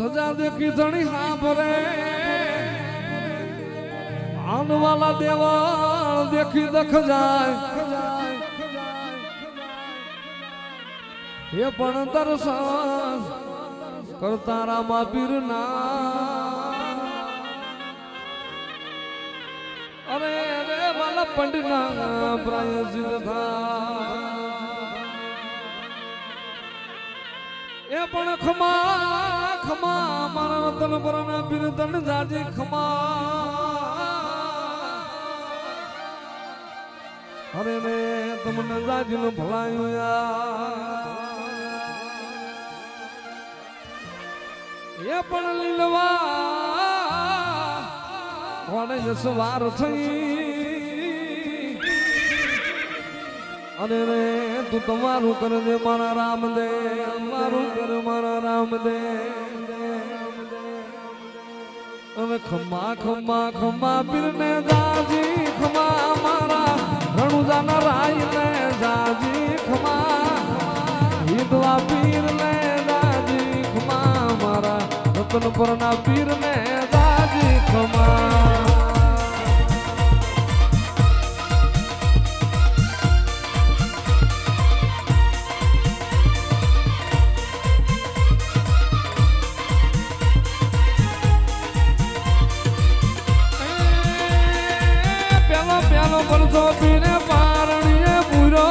ધજા દેખી ધણી સાંભરે ભરે. આનવાલા દેવાળ દેખી દખ જાય એ પણ દર્શન કરતા રામા પીરના. અરે રે વાલા પંડના પ્રાય સિદ્ધા એ પણ ખમા ખમા, મારા વતન પરના પીર તન જાજી ખમા. અરે મે તમને જાજીનું ભલાયું યાર. એ પણ લીલવા. કોને સવાર થઈ. અરે રે તું તમારું કરજે મારા રામ દે મારું કર, મારા રામ દે હવે ખમા ખમા ખમા પીરને દાજી ખમા મારા રણુજાના રાય ને જાજી ખમા હિંદવા પીર ને જાજી ખમા મારા રતનપુરના પીર ને જાજી ખમા પેલો પરસો પીને પારણીએ પૂરો.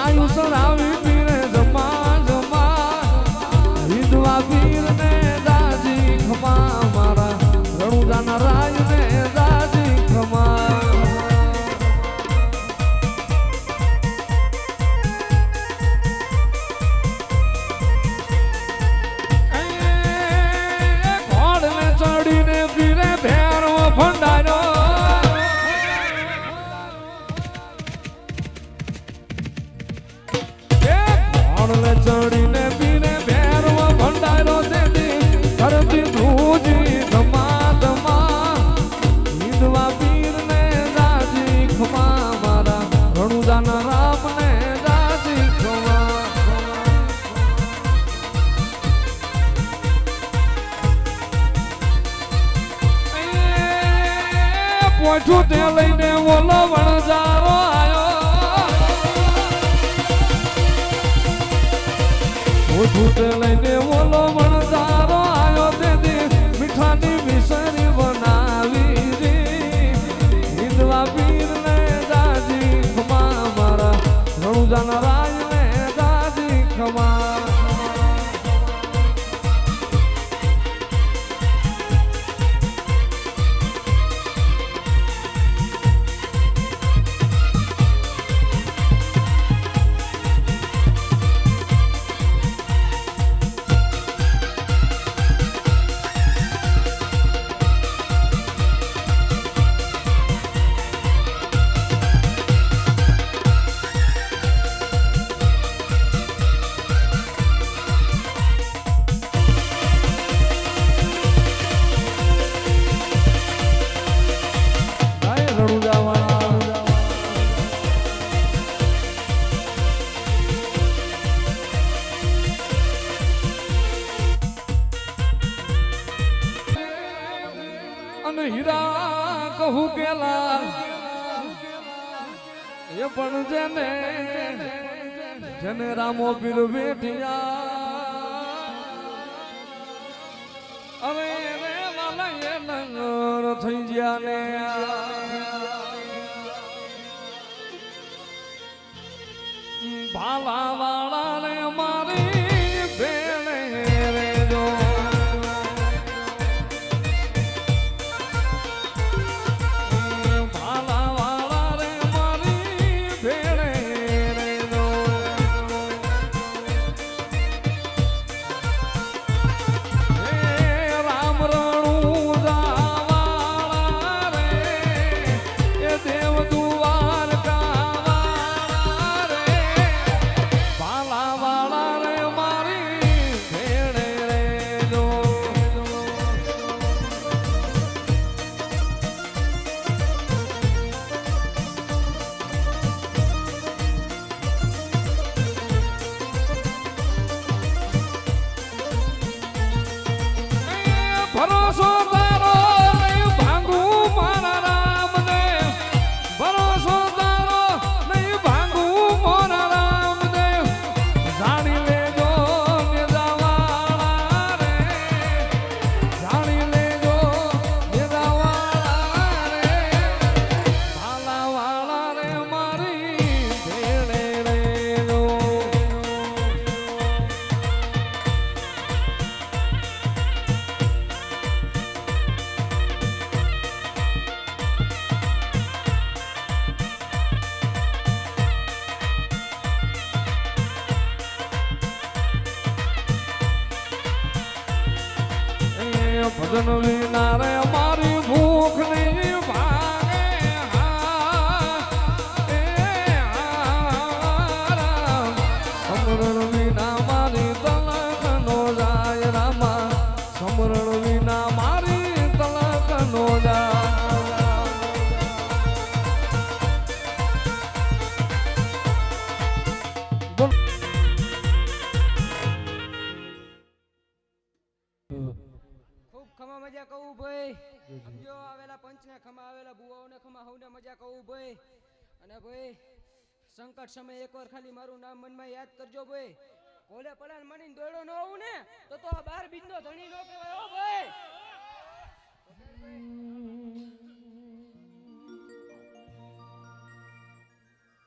ગાયું પોઠું તે લઈને ઓલો વણજારો આવ્યો પોઠું તે લઈને હીરા કેલા એ પણ જેને જેને રામો પીર બેઠિયા અરે થઈ ગયા ને. ભાલા ભજન વિના ખમા મજા કહું ભાઈ. સમજો આવેલા પંચને ખમા આવેલા બુવાઓને ખમા હવને મજા કહું ભાઈ. અને ભાઈ સંકટ સમય એકવાર ખાલી મારું નામ મનમાં યાદ કરજો ભાઈ. કોલે પડાન મણીને દોડો ન આવું ને તો તો આ બાર બીજનો ધણી નો કહેવાય ઓ ભાઈ.